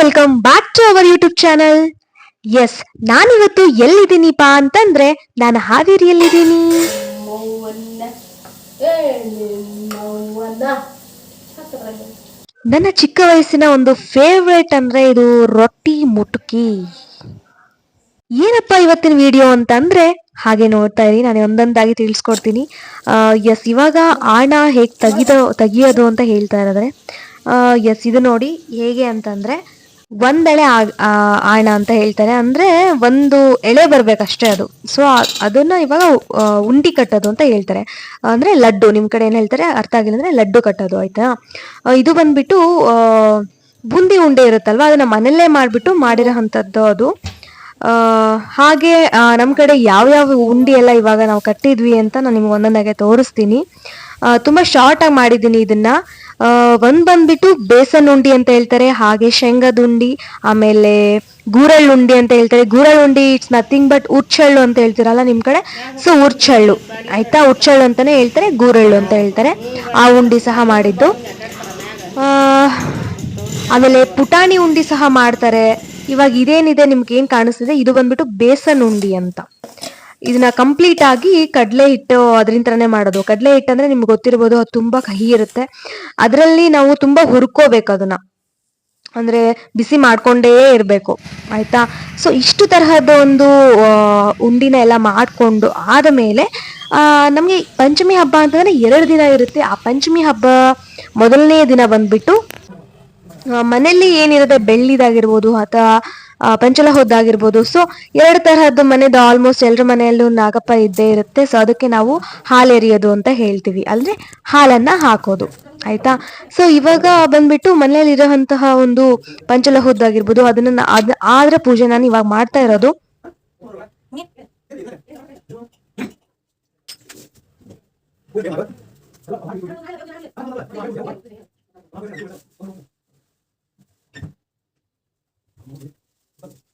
Welcome back to our YouTube channel S ನಾನಿವತ್ತು ಎಲ್ಲಿದ್ದೀನಿಪ್ಪ ಅಂತಂದ್ರೆ ನಾನು ಹಾವೇರಿಯಲ್ಲಿದ್ದೀನಿ. ನನ್ನ ಚಿಕ್ಕ ವಯಸ್ಸಿನ ಒಂದು ಫೇವ್ರೇಟ್ ಅಂದ್ರೆ ಇದು ರೊಟ್ಟಿ ಮುಟುಕಿ. ಏನಪ್ಪ ಇವತ್ತಿನ ವಿಡಿಯೋ ಅಂತಂದ್ರೆ, ಹಾಗೆ ನೋಡ್ತಾ ಇರಿ, ನಾನು ಒಂದೊಂದಾಗಿ ತಿಳಿಸ್ಕೊಡ್ತೀನಿ. ಎಸ್ ಇವಾಗ ಆಣ ಹೇಗೆ ತೆಗಿದ ತೆಗಿಯೋದು ಅಂತ ಹೇಳ್ತಾ ಇರೋದ್ರೆ ಎಸ್ ಇದು ನೋಡಿ ಹೇಗೆ ಅಂತಂದ್ರೆ ಒಂದೆಳೆ ಆಣ ಅಂತ ಹೇಳ್ತಾರೆ. ಅಂದ್ರೆ ಒಂದು ಎಳೆ ಬರ್ಬೇಕಷ್ಟೇ ಅದು. ಸೊ ಅದನ್ನ ಇವಾಗ ಉಂಡಿ ಕಟ್ಟೋದು ಅಂತ ಹೇಳ್ತಾರೆ. ಅಂದ್ರೆ ಲಡ್ಡು, ನಿಮ್ ಕಡೆ ಏನ್ ಹೇಳ್ತಾರೆ? ಅರ್ಥ ಆಗಿಲ್ಲ ಅಂದ್ರೆ ಲಡ್ಡು ಕಟ್ಟೋದು, ಆಯ್ತಾ? ಇದು ಬಂದ್ಬಿಟ್ಟು ಬುಂದಿ ಉಂಡೆ ಇರುತ್ತಲ್ವಾ? ಅದನ್ನ ಮನೆಯಲ್ಲೇ ಮಾಡ್ಬಿಟ್ಟು ಮಾಡಿರೋ ಅಂಥದ್ದು ಅದು ಹಾಗೆ ನಮ್ಮ ನಮ್ ಕಡೆ ಯಾವ್ಯಾವ ಉಂಡಿ ಎಲ್ಲ ಇವಾಗ ನಾವು ಕಟ್ಟಿದ್ವಿ ಅಂತ ನಾನು ನಿಮ್ಗೆ ಒಂದೊಂದಾಗೆ ತೋರಿಸ್ತೀನಿ. ತುಂಬ ಶಾರ್ಟ್ ಆಗಿ ಮಾಡಿದ್ದೀನಿ ಇದನ್ನ. ಒಂದ್ ಬಂದ್ಬಿಟ್ಟು ಬೇಸನ್ ಉಂಡಿ ಅಂತ ಹೇಳ್ತಾರೆ, ಹಾಗೆ ಶೇಂಗದ ಉಂಡಿ ಆಮೇಲೆ ಗೂರಳ್ ಉಂಡಿ ಅಂತ ಹೇಳ್ತಾರೆ. ಗೂರಳ್ ಉಂಡಿ ಇಟ್ಸ್ ನಥಿಂಗ್ ಬಟ್ ಉರ್ಚಳ್ಳು ಅಂತ ಹೇಳ್ತೀರಲ್ಲ ನಿಮ್ ಕಡೆ? ಸೊ ಉರ್ಚಳ್ಳು. ಆಯ್ತಾ? ಉರ್ಚಳ್ಳು ಅಂತಾನೆ ಹೇಳ್ತಾರೆ, ಗೂರಳ್ಳು ಅಂತ ಹೇಳ್ತಾರೆ. ಆ ಉಂಡಿ ಸಹ ಮಾಡಿದ್ದು. ಆಮೇಲೆ ಪುಟಾಣಿ ಉಂಡಿ ಸಹ ಮಾಡ್ತಾರೆ. ಇವಾಗ ಇದೇನಿದೆ, ನಿಮ್ಗೆ ಏನ್ ಕಾಣಿಸ್ತಿದೆ? ಇದು ಬಂದ್ಬಿಟ್ಟು ಬೇಸನ್ ಉಂಡಿ ಅಂತ. ಇದನ್ನ ಕಂಪ್ಲೀಟ್ ಆಗಿ ಕಡಲೆ ಹಿಟ್ಟು ಅದರಿಂದನೇ ಮಾಡೋದು. ಕಡಲೆ ಹಿಟ್ಟು ಅಂದ್ರೆ ನಿಮ್ಗೆ ಗೊತ್ತಿರ್ಬೋದು ಅದು ತುಂಬಾ ಕಹಿ ಇರುತ್ತೆ. ಅದರಲ್ಲಿ ನಾವು ತುಂಬಾ ಹುರ್ಕೋಬೇಕು ಅದನ್ನ. ಅಂದ್ರೆ ಬಿಸಿ ಮಾಡ್ಕೊಂಡೇ ಇರಬೇಕು. ಆಯ್ತಾ? ಸೊ ಇಷ್ಟು ತರಹದ ಒಂದು ಉಂಡಿನ ಎಲ್ಲ ಮಾಡಿಕೊಂಡು ಆದ ಮೇಲೆ ನಮಗೆ ಪಂಚಮಿ ಹಬ್ಬ ಅಂತಂದ್ರೆ ಎರಡು ದಿನ ಇರುತ್ತೆ. ಆ ಪಂಚಮಿ ಹಬ್ಬ ಮೊದಲನೇ ದಿನ ಬಂದ್ಬಿಟ್ಟು ಮನೆಯಲ್ಲಿ ಏನಿರುತ್ತೆ ಬೆಳ್ಳಿದಾಗಿರ್ಬೋದು ಅಥವಾ ಪಂಚಲ ಪಂಚಲಹೋದ್ದಾಗಿರ್ಬೋದು. ಸೊ ಎರಡು ತರಹದ್ದು ಮನೆದು ಆಲ್ಮೋಸ್ಟ್ ಎಲ್ಲರ ಮನೆಯಲ್ಲೂ ನಾಗಪ್ಪ ಇದ್ದೇ ಇರುತ್ತೆ. ಸೊ ಅದಕ್ಕೆ ನಾವು ಹಾಲೆರಿಯೋದು ಅಂತ ಹೇಳ್ತೀವಿ. ಅಂದರೆ ಹಾಲನ್ನು ಹಾಕೋದು. ಆಯ್ತಾ? ಸೊ ಇವಾಗ ಬಂದ್ಬಿಟ್ಟು ಮನೆಯಲ್ಲಿ ಇರೋಂತಹ ಒಂದು ಪಂಚಲಹೋದ್ದಾಗಿರ್ಬೋದು, ಅದನ್ನ ಆದ್ರೆ ಅದ್, ಆದ್ರ ಪೂಜೆ ನಾನು ಇವಾಗ ಮಾಡ್ತಾ ಇರೋದು. Gracias.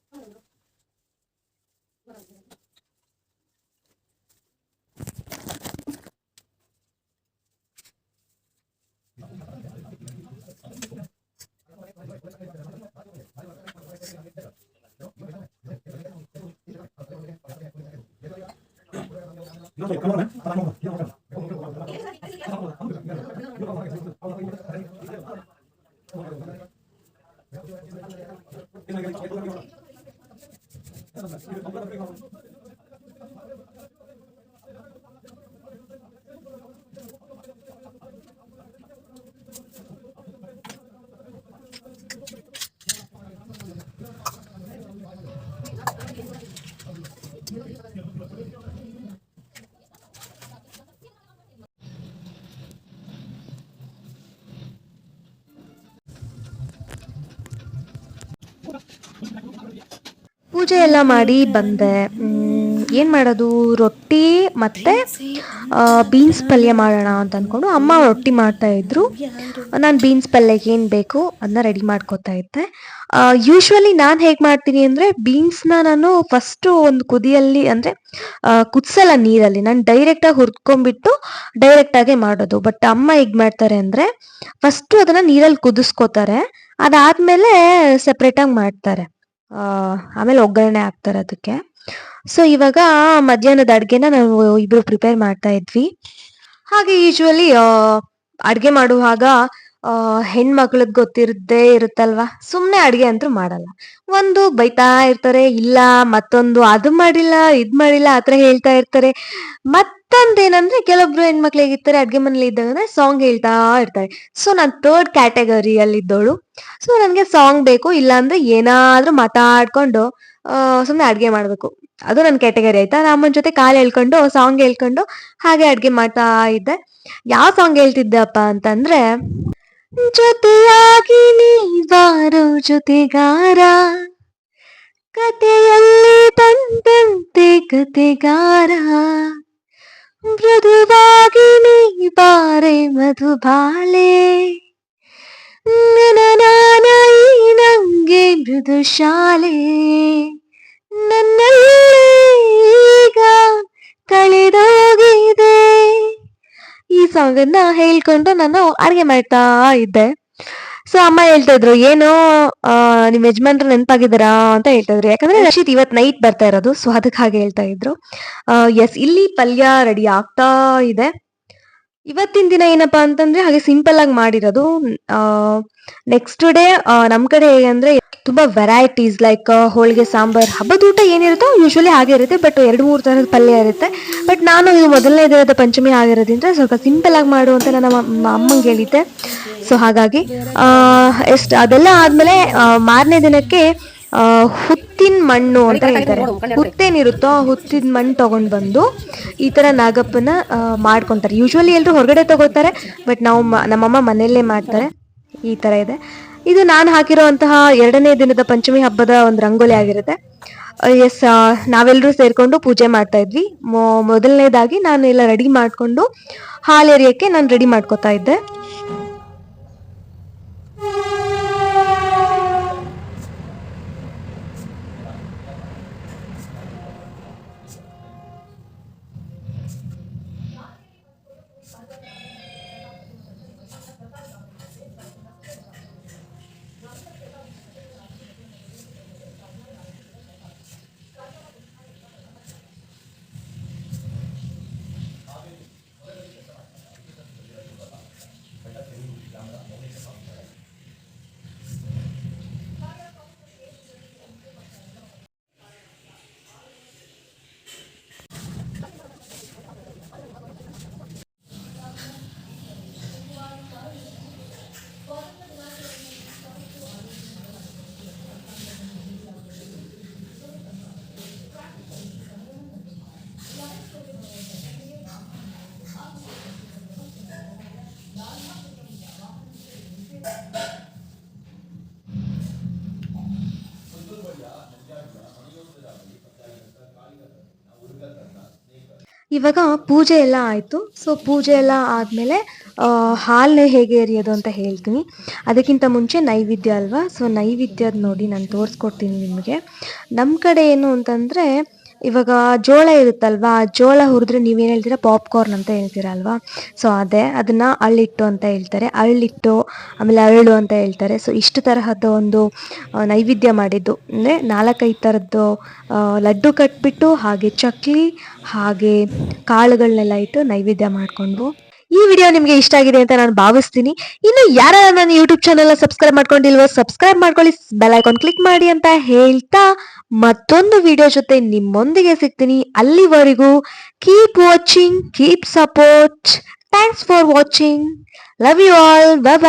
안 ಪೂಜೆ ಎಲ್ಲ ಮಾಡಿ ಬಂದೆ. ಏನು ಮಾಡೋದು? ರೊಟ್ಟಿ ಮತ್ತೆ ಬೀನ್ಸ್ ಪಲ್ಯ ಮಾಡೋಣ ಅಂತ ಅನ್ಕೊಂಡು ಅಮ್ಮ ರೊಟ್ಟಿ ಮಾಡ್ತಾ ಇದ್ರು. ನಾನು ಬೀನ್ಸ್ ಪಲ್ಯಕ್ಕೆ ಏನ್ ಬೇಕು ಅದನ್ನ ರೆಡಿ ಮಾಡ್ಕೋತಾ ಇದ್ದೆ. ಯೂಶ್ವಲಿ ನಾನು ಹೇಗ್ ಮಾಡ್ತೀನಿ ಅಂದ್ರೆ ಬೀನ್ಸ್ನ ನಾನು ಫಸ್ಟ್ ಒಂದು ಕುದಿಯಲ್ಲಿ ಅಂದ್ರೆ ಕುದಿಸಲ್ಲ ನೀರಲ್ಲಿ. ನಾನು ಡೈರೆಕ್ಟ್ ಆಗಿ ಹುರ್ಕೊಂಡ್ಬಿಟ್ಟು ಡೈರೆಕ್ಟ್ ಆಗೇ ಮಾಡೋದು. ಬಟ್ ಅಮ್ಮ ಹೇಗ್ ಮಾಡ್ತಾರೆ ಅಂದ್ರೆ ಫಸ್ಟ್ ಅದನ್ನ ನೀರಲ್ಲಿ ಕುದಿಸ್ಕೋತಾರೆ. ಅದಾದ್ಮೇಲೆ ಸೆಪ್ರೇಟ್ ಆಗಿ ಮಾಡ್ತಾರೆ. ಆಮೇಲೆ ಒಗ್ಗರಣೆ ಹಾಕ್ತಾರೆ ಅದಕ್ಕೆ. ಸೊ ಇವಾಗ ಮಧ್ಯಾಹ್ನದ ಅಡುಗೆನ ನಾವು ಇಬ್ರು ಪ್ರಿಪೇರ್ ಮಾಡ್ತಾ ಇದ್ವಿ. ಹಾಗೆ ಯೂಶುವಲಿ ಅಡುಗೆ ಮಾಡುವಾಗ ಹೆಣ್ಮಕ್ಳಿಗೆ ಗೊತ್ತಿರದೇ ಇರುತ್ತಲ್ವಾ? ಸುಮ್ಮನೆ ಅಡುಗೆ ಅಂತೂ ಮಾಡಲ್ಲ. ಒಂದು ಬೈತಾ ಇರ್ತಾರೆ, ಇಲ್ಲ, ಮತ್ತೊಂದು ಅದು ಮಾಡಿಲ್ಲ, ಇದು ಮಾಡಿಲ್ಲ ಆತರ ಹೇಳ್ತಾ ಇರ್ತಾರೆ. ಮತ್ತೊಂದೇನಂದ್ರೆ ಕೆಲವೊಬ್ರು ಹೆಣ್ಮಕ್ಳು ಹೇಗಿರ್ತಾರೆ ಅಡ್ಗೆ ಮನೇಲಿ ಇದ್ದಾಗ ಸಾಂಗ್ ಹೇಳ್ತಾ ಇರ್ತಾರೆ. ಸೊ ನಾನ್ ಥರ್ಡ್ ಕ್ಯಾಟಗರಿಯಲ್ಲಿ ಇದ್ದೋಳು ಸೊ ನನ್ಗೆ ಸಾಂಗ್ ಬೇಕು, ಇಲ್ಲಾಂದ್ರೆ ಏನಾದರೂ ಮಾತಾಡ್ಕೊಂಡು ಸುಮ್ಮನೆ ಅಡ್ಗೆ ಮಾಡ್ಬೇಕು. ಅದು ನನ್ನ ಕ್ಯಾಟಗರಿ ಆಯ್ತಾ? ನಾನು ಜೊತೆ ಕಾಲ್ ಹೇಳ್ಕೊಂಡು ಸಾಂಗ್ ಹೇಳ್ಕೊಂಡು ಹಾಗೆ ಅಡ್ಗೆ ಮಾಡ್ತಾ ಇದ್ದೆ. ಯಾವ ಸಾಂಗ್ ಹೇಳ್ತಿದ್ದೆಪ್ಪ ಅಂತಂದ್ರೆ, ಜೊತೆಯಾಗಿ ನೀ ಬಾರೋ ಜೊತೆಗಾರ ಕತೆಯಲ್ಲಿ ಬಂದಂತೆ ಕತೆಗಾರ ಮೃದುವಾಗಿ ನೀ ಬಾರೆ ಮಧುಬಾಲೆ ನಂಗೆ ಮೃದು ಶಾಲೆ. ನನ್ನಲ್ಲಿ ಈಗ ಕಳೆದೋಗಿದೆ. ಈ ಸಾಂಗನ್ನ ಹೇಳ್ಕೊಂಡು ನಾನು ಅಡುಗೆ ಮಾಡ್ತಾ ಇದ್ದೆ. ಅಮ್ಮ ಹೇಳ್ತಾ ಇದ್ರು, ಏನು ನಿಮ್ ಯಜಮಾನ್ರು ನೆನಪಾಗಿದ್ದಾರಾ ಅಂತ ಹೇಳ್ತಾ ಇದ್ರು. ಯಾಕಂದ್ರೆ ರಶೀದ್ ಇವತ್ ನೈಟ್ ಬರ್ತಾ ಇರೋದು ಸೊ ಅದಕ್ಕೆ ಹಾಗೆ ಹೇಳ್ತಾ ಇದ್ರು. ಎಸ್ ಇಲ್ಲಿ ಪಲ್ಯ ರೆಡಿ ಆಗ್ತಾ ಇದೆ. ಇವತ್ತಿನ ದಿನ ಏನಪ್ಪಾ ಅಂತಂದ್ರೆ ಹಾಗೆ ಸಿಂಪಲ್ ಆಗಿ ಮಾಡಿರೋದು. ನೆಕ್ಸ್ಟ್ ಡೇ ನಮ್ ಕಡೆ ಹೇಗೆ ಅಂದ್ರೆ ತುಂಬಾ ವೆರೈಟೀಸ್ ಲೈಕ್ ಹೋಳಿಗೆ ಸಾಂಬಾರ್ ಹಬ್ಬದ ಊಟ ಏನಿರುತ್ತೋ ಯೂಶ್ವಲಿ ಹಾಗೆ ಇರುತ್ತೆ ಬಟ್ ಎರಡು ಮೂರು ಥರದ ಪಲ್ಯ ಇರುತ್ತೆ. ಬಟ್ ನಾನು ಇದು ಮೊದಲನೇ ದಿನದ ಪಂಚಮಿ ಆಗಿರೋದ್ರಿಂದ ಸ್ವಲ್ಪ ಸಿಂಪಲ್ ಆಗಿ ಮಾಡು ಅಂತ ನನ್ನ ಅಮ್ಮಂಗೆ ಹೇಳಿದ್ದೆ. ಸೊ ಹಾಗಾಗಿ ಎಷ್ಟು ಅದೆಲ್ಲ ಆದ್ಮೇಲೆ ಮಾರನೇ ದಿನಕ್ಕೆ ಆ, ಹುತ್ತಿನ ಮಣ್ಣು ಅಂತ ಹೇಳ್ತಾರೆ. ಹುತ್ತೇನಿರುತ್ತೋ ಆ ಹುತ್ತಿನ ಮಣ್ಣು ತೊಗೊಂಡು ಬಂದು ಈ ತರ ನಾಗಪ್ಪನ ಮಾಡ್ಕೊತಾರೆ. ಯೂಶುವಲಿ ಎಲ್ಲರೂ ಹೊರಗಡೆ ತಗೋತಾರೆ ಬಟ್ ನಾವು ನಮ್ಮಮ್ಮ ಮನೆಯಲ್ಲೇ ಮಾಡ್ತಾರೆ. ಈ ತರ ಇದೆ. ಇದು ನಾನು ಹಾಕಿರುವಂತಹ ಎರಡನೇ ದಿನದ ಪಂಚಮಿ ಹಬ್ಬದ ಒಂದು ರಂಗೋಲಿ ಆಗಿರುತ್ತೆ. ಎಸ್ ನಾವೆಲ್ಲರೂ ಸೇರಿಕೊಂಡು ಪೂಜೆ ಮಾಡ್ತಾ ಇದ್ವಿ. ಮೊದಲನೇದಾಗಿ ನಾನು ಎಲ್ಲ ರೆಡಿ ಮಾಡಿಕೊಂಡು ಹಾಲು ಎರಿಯೋಕ್ಕೆ ನಾನು ರೆಡಿ ಮಾಡ್ಕೋತಾ ಇದ್ದೆ. ಇವಾಗ ಪೂಜೆ ಎಲ್ಲ ಆಯಿತು. ಸೊ ಪೂಜೆ ಎಲ್ಲ ಆದಮೇಲೆ ಹಾಲನ್ನ ಹೇಗೆ ಎರಿಯೋದು ಅಂತ ಹೇಳ್ತೀನಿ. ಅದಕ್ಕಿಂತ ಮುಂಚೆ ನೈವೇದ್ಯ ಅಲ್ವಾ? ಸೊ ನೈವೇದ್ಯದ ನೋಡಿ ನಾನು ತೋರಿಸ್ಕೊಡ್ತೀನಿ ನಿಮಗೆ. ನಮ್ಮ ಕಡೆ ಏನು ಅಂತಂದರೆ ಇವಾಗ ಜೋಳ ಇರುತ್ತಲ್ವಾ ಆ ಜೋಳ ಹುರಿದ್ರೆ ನೀವೇನು ಹೇಳ್ತೀರಾ ಪಾಪ್ಕಾರ್ನ್ ಅಂತ ಹೇಳ್ತೀರಾ ಅಲ್ವಾ ಸೊ ಅದೇ, ಅದನ್ನು ಅಳ್ಳಿಟ್ಟು ಅಂತ ಹೇಳ್ತಾರೆ. ಅಳ್ಳಿಟ್ಟು ಆಮೇಲೆ ಅರಳು ಅಂತ ಹೇಳ್ತಾರೆ. ಸೊ ಇಷ್ಟು ತರಹದ ಒಂದು ನೈವೇದ್ಯ ಮಾಡಿದ್ದು. ಅಂದರೆ ನಾಲ್ಕೈದು ಥರದ್ದು ಲಡ್ಡು ಕಟ್ಬಿಟ್ಟು, ಹಾಗೆ ಚಕ್ಲಿ, ಹಾಗೆ ಕಾಳುಗಳನ್ನೆಲ್ಲ ಇಟ್ಟು ನೈವೇದ್ಯ ಮಾಡ್ಕೊಂಡ್ವು. ಈ ವಿಡಿಯೋ ನಿಮಗೆ ಇಷ್ಟ ಆಗಿದೆ ಅಂತ ನಾನು ಭಾವಿಸ್ತೀನಿ. ಇನ್ನು ಯಾರ ನನ್ನ ಯೂಟ್ಯೂಬ್ ಚಾನೆಲ್ ಸಬ್ಸ್ಕ್ರೈಬ್ ಮಾಡ್ಕೊಂಡಿಲ್ವೋ ಸಬ್ಸ್ಕ್ರೈಬ್ ಮಾಡ್ಕೊಳ್ಳಿ ಬೆಲ್ ಐಕಾನ್ ಕ್ಲಿಕ್ ಮಾಡಿ ಅಂತ ಹೇಳ್ತಾ ಮತ್ತೊಂದು ವಿಡಿಯೋ ಜೊತೆ ನಿಮ್ಮೊಂದಿಗೆ ಸಿಗ್ತೀನಿ. ಅಲ್ಲಿವರೆಗೂ keep watching keep support thanks for watching love you all bye